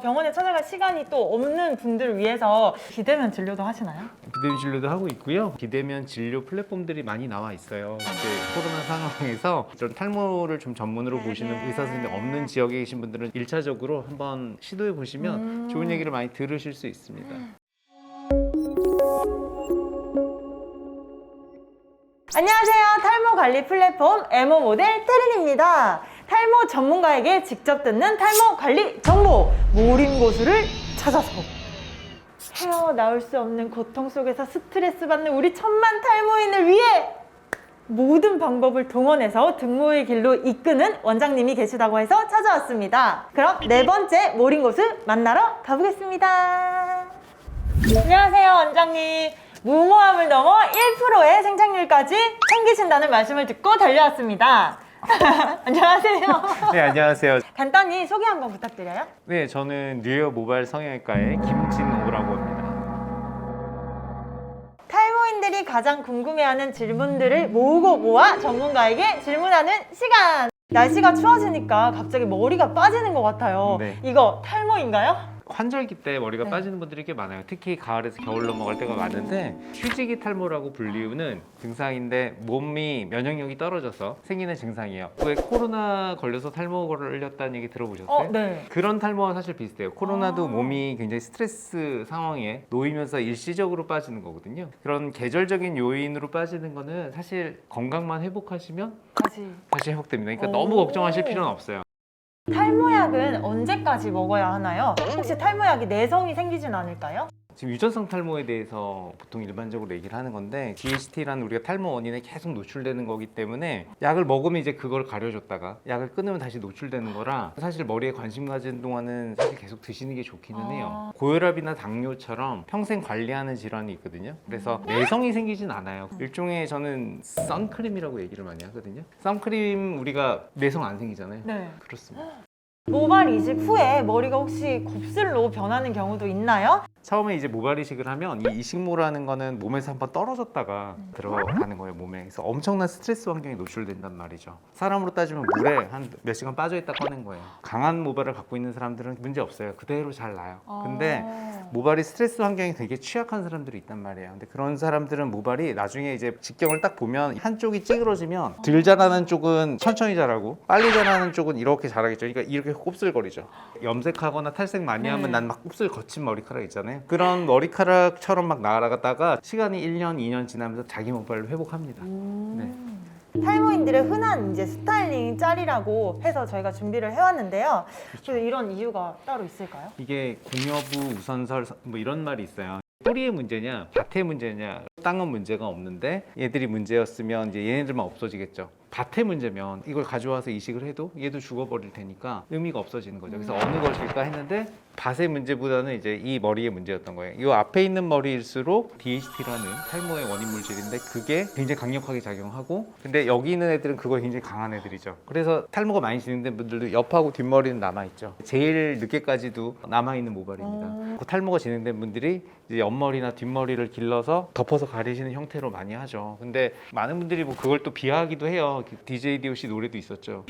병원에 찾아갈 시간이 또 없는 분들을 위해서 비대면 진료도 하시나요? 비대면 진료도 하고 있고요. 비대면 진료 플랫폼들이 많이 나와 있어요. 이제 코로나 상황에서 이런 탈모를 좀 전문으로 보시는 의사 선생님 없는 지역에 계신 분들은 일차적으로 한번 시도해 보시면 음. 좋은 얘기를 많이 들으실 수 있습니다. 안녕하세요. 탈모 관리 플랫폼 에모 모델 테린입니다. 탈모 전문가에게 직접 듣는 탈모 관리 정보 모림고수를 찾아서 헤어나올 수 없는 고통 속에서 스트레스 받는 우리 천만 탈모인을 위해 모든 방법을 동원해서 등모의 길로 이끄는 원장님이 계시다고 해서 찾아왔습니다. 그럼 네 번째 모림고수 만나러 가보겠습니다. 안녕하세요, 원장님. 무모함을 넘어 1%의 생착률까지 챙기신다는 말씀을 듣고 달려왔습니다. 안녕하세요. 네, 안녕하세요. 간단히 소개 한번 부탁드려요. 네, 저는 뉴욕 모바일 성형외과의 김진호라고 합니다. 탈모인들이 가장 궁금해하는 질문들을 모으고 모아 전문가에게 질문하는 시간. 날씨가 추워지니까 갑자기 머리가 빠지는 것 같아요. 네. 이거 탈모인가요? 환절기 때 머리가 네. 빠지는 분들이 꽤 많아요. 특히 가을에서 겨울 넘어갈 때가 많은데 휴지기 탈모라고 불리우는 증상인데 몸이 면역력이 떨어져서 생기는 증상이에요. 왜 코로나 걸려서 탈모를 흘렸다는 얘기 들어보셨어요? 어, 네. 그런 탈모와 사실 비슷해요. 코로나도 아. 몸이 굉장히 스트레스 상황에 놓이면서 일시적으로 빠지는 거거든요. 그런 계절적인 요인으로 빠지는 거는 사실 건강만 회복하시면 다시. 다시 회복됩니다. 그러니까 오. 너무 걱정하실 필요는 없어요. 탈모약은 언제까지 먹어야 하나요? 혹시 탈모약이 내성이 생기진 않을까요? 지금 유전성 탈모에 대해서 보통 일반적으로 얘기를 하는 건데 DHT라는 우리가 탈모 원인에 계속 노출되는 거기 때문에 약을 먹으면 이제 그걸 가려줬다가 약을 끊으면 다시 노출되는 거라 사실 머리에 관심 가진 동안은 사실 계속 드시는 게 좋기는 아. 해요. 고혈압이나 당뇨처럼 평생 관리하는 질환이 있거든요. 그래서 내성이 생기진 않아요. 일종의 저는 선크림이라고 얘기를 많이 하거든요. 선크림 우리가 내성 안 생기잖아요. 네. 그렇습니다. 모발 이식 후에 머리가 혹시 곱슬로 변하는 경우도 있나요? 처음에 이제 모발 이식을 하면 이 이식모라는 거는 몸에서 한번 떨어졌다가 들어가는 거예요 몸에 그래서 엄청난 스트레스 환경에 노출된단 말이죠 사람으로 따지면 물에 한 몇 시간 빠져 있다 꺼낸 거예요 강한 모발을 갖고 있는 사람들은 문제 없어요 그대로 잘 나요 근데 아. 모발이 스트레스 환경에 되게 취약한 사람들이 있단 말이에요. 근데 그런 사람들은 모발이 나중에 이제 직경을 딱 보면 한쪽이 찌그러지면 덜 자라는 쪽은 천천히 자라고 빨리 자라는 쪽은 이렇게 자라겠죠. 그러니까 이렇게 곱슬거리죠. 염색하거나 탈색 많이 네. 하면 난 막 곱슬 거친 머리카락 있잖아요. 그런 머리카락처럼 막 날아갔다가 시간이 1년, 2년 지나면서 자기 모발을 회복합니다. 음. 탈모인들의 흔한 이제 스타일링 짤이라고 해서 저희가 준비를 해왔는데요. 그래서 이런 이유가 따로 있을까요? 이게 공여부 우선설 뭐 이런 말이 있어요. 뿌리의 문제냐, 밭의 문제냐, 땅은 문제가 없는데 얘들이 문제였으면 이제 얘네들만 없어지겠죠. 밭의 문제면 이걸 가져와서 이식을 해도 얘도 죽어버릴 테니까 의미가 없어지는 거죠. 그래서 어느 것일까 했는데 밭의 문제보다는 이제 이 머리의 문제였던 거예요. 이 앞에 있는 머리일수록 DHT라는 탈모의 원인 물질인데 그게 굉장히 강력하게 작용하고 근데 여기 있는 애들은 그거에 굉장히 강한 애들이죠. 그래서 탈모가 많이 진행된 분들도 옆하고 뒷머리는 남아 있죠. 제일 늦게까지도 남아 있는 모발입니다. 어. 그 탈모가 진행된 분들이 이제 옆머리나 뒷머리를 길러서 덮어서 가리시는 형태로 많이 하죠. 근데 많은 분들이 뭐 그걸 또 비하하기도 해요. 그 DJ DOC 노래도 있었죠.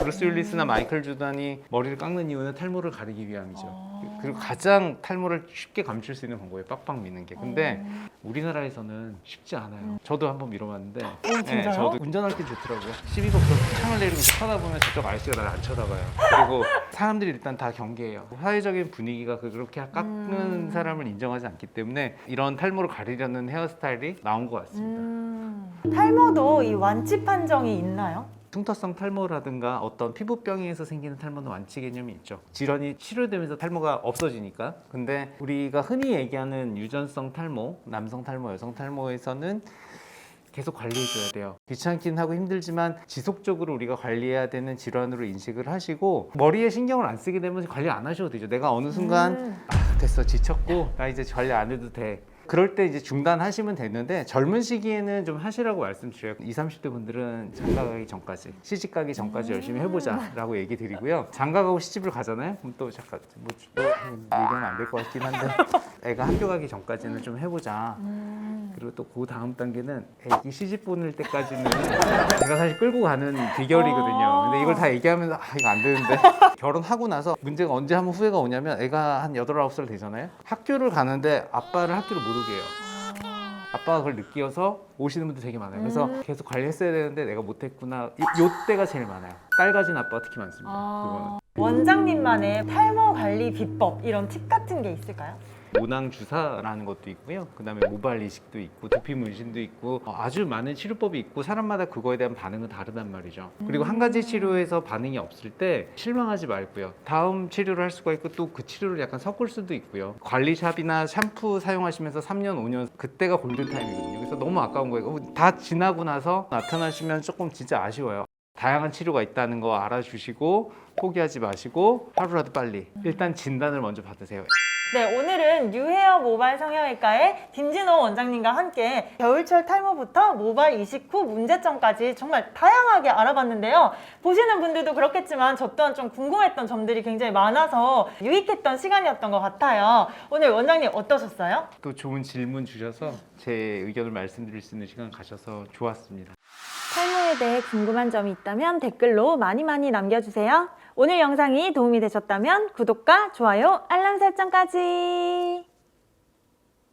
브루스 윌리스나 마이클 조단이 머리를 깎는 이유는 탈모를 가리기 위함이죠. 아. 그리고 가장 탈모를 쉽게 감출 수 있는 방법이 빡빡 미는 게. 근데 어. 우리나라에서는 쉽지 않아요. 저도 한번 밀어봤는데 음. 진짜요? 저도 운전할 때 좋더라고요. 12곡선 창을 내리고 쳐다보면 저쪽 아저씨가 나를 안 쳐다봐요. 그리고 사람들이 일단 다 경계해요. 사회적인 분위기가 그렇게 깎는 음. 사람을 인정하지 않기 때문에 이런 탈모를 가리려는 헤어스타일이 나온 것 같습니다. 음. 탈모도 이 완치 판정이 있나요? 흉터성 탈모라든가 어떤 피부병에서 생기는 탈모는 완치 개념이 있죠. 질환이 치료되면서 탈모가 없어지니까. 근데 우리가 흔히 얘기하는 유전성 탈모, 남성 탈모, 여성 탈모에서는 계속 관리해줘야 돼요. 귀찮긴 하고 힘들지만 지속적으로 우리가 관리해야 되는 질환으로 인식을 하시고 머리에 신경을 안 쓰게 되면 관리 안 하셔도 되죠. 내가 어느 순간 음. 아, 됐어 지쳤고 나 이제 관리 안 해도 돼. 그럴 때 이제 중단하시면 되는데 젊은 시기에는 좀 하시라고 말씀드려요. 20, 30대 분들은 장가 가기 전까지 시집 가기 전까지 열심히 해보자 라고 얘기 드리고요. 장가 가고 시집을 가잖아요. 그럼 또 잠깐 뭐또 얘기하면 안 될 것 같긴 한데 애가 학교 가기 전까지는 좀 해보자. 음. 그리고 또 그 다음 단계는 애기 시집 보낼 때까지는 제가 사실 끌고 가는 비결이거든요. 근데 이걸 다 얘기하면서 아 이거 안 되는데 결혼하고 나서 문제가 언제 한번 후회가 오냐면 애가 한 여덟 아홉 살 되잖아요. 학교를 가는데 아빠를 학교를 못 오게 해요. 아빠가 그걸 느끼어서 오시는 분들 되게 많아요. 그래서 음. 계속 관리했어야 되는데 내가 못했구나. 이- 요 때가 제일 많아요. 딸 가진 아빠가 특히 많습니다. 그거는. 아, 원장님만의 탈모 관리 비법 이런 팁 같은 게 있을까요? 모낭 주사라는 것도 있고요. 그다음에 모발 이식도 있고 두피 문신도 있고 어, 아주 많은 치료법이 있고 사람마다 그거에 대한 반응은 다르단 말이죠. 그리고 한 가지 치료에서 반응이 없을 때 실망하지 말고요. 다음 치료를 할 수가 있고 또 그 치료를 약간 섞을 수도 있고요. 관리샵이나 샴푸 사용하시면서 3년, 5년 그때가 골든 타임이거든요. 그래서 너무 아까운 거예요. 어, 다 지나고 나서 나타나시면 조금 진짜 아쉬워요. 다양한 치료가 있다는 거 알아주시고 포기하지 마시고 하루라도 빨리 일단 진단을 먼저 받으세요. 네, 오늘은 뉴헤어 모발 성형외과의 김진호 원장님과 함께 겨울철 탈모부터 모발 이식 후 문제점까지 정말 다양하게 알아봤는데요. 보시는 분들도 그렇겠지만 저 또한 좀 궁금했던 점들이 굉장히 많아서 유익했던 시간이었던 것 같아요. 오늘 원장님 어떠셨어요? 또 좋은 질문 주셔서 제 의견을 말씀드릴 수 있는 시간 가셔서 좋았습니다. 탈모에 대해 궁금한 점이 있다면 댓글로 많이 많이 남겨주세요. 오늘 영상이 도움이 되셨다면 구독과 좋아요, 알람 설정까지.